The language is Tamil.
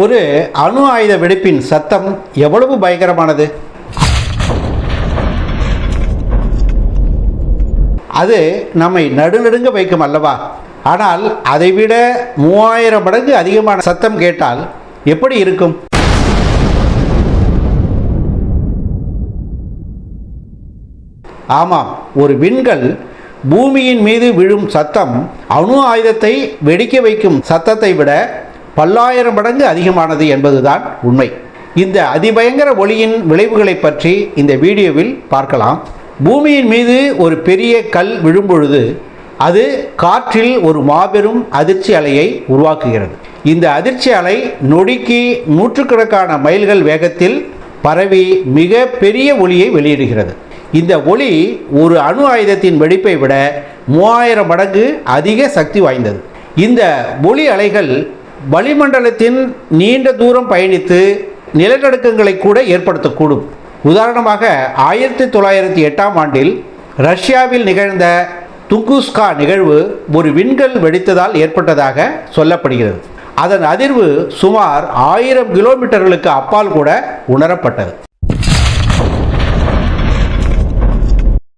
ஒரு அணு ஆயுத வெடிப்பின் சத்தம் எவ்வளவு பயங்கரமானது? அது நம்மை நடுநடுங்க வைக்கும் அல்லவா? ஆனால் அதைவிட மூவாயிரம் மடங்கு அதிகமான சத்தம் கேட்டால் எப்படி இருக்கும்? ஆமாம் ஒரு விண்கல் பூமியின் மீது விழும் சத்தம் அணு ஆயுதத்தை வெடிக்க வைக்கும் சத்தத்தை விட பல்லாயிரம் மடங்கு அதிகமானது என்பதுதான் உண்மை. இந்த அதிபயங்கர ஒளியின் விளைவுகளை பற்றி இந்த வீடியோவில் பார்க்கலாம். பூமியின் மீது ஒரு பெரிய கல் விழும்பொழுது அது காற்றில் ஒரு மாபெரும் அதிர்ச்சி அலையை உருவாக்குகிறது. இந்த அதிர்ச்சி அலை நொடிக்கு நூற்றுக்கணக்கான மைல்கள் வேகத்தில் பரவி மிக பெரிய ஒளியை வெளியிடுகிறது. இந்த ஒளி ஒரு அணு ஆயுதத்தின் வெடிப்பை விட மூவாயிரம் மடங்கு அதிக சக்தி வாய்ந்தது. இந்த ஒளி அலைகள் வளிமண்டலத்தின் நீண்ட தூரம் பயணித்து நிலநடுக்கங்களை கூட ஏற்படுத்தக்கூடும். உதாரணமாக ஆயிரத்தி தொள்ளாயிரத்தி எட்டாம் ஆண்டில் ரஷ்யாவில் நிகழ்ந்த துங்குஸ்கா நிகழ்வு ஒரு விண்கல் வெடித்ததால் ஏற்பட்டதாக சொல்லப்படுகிறது. அதன் அதிர்வு சுமார் ஆயிரம் கிலோமீட்டர்களுக்கு அப்பால் கூட உணரப்பட்டது.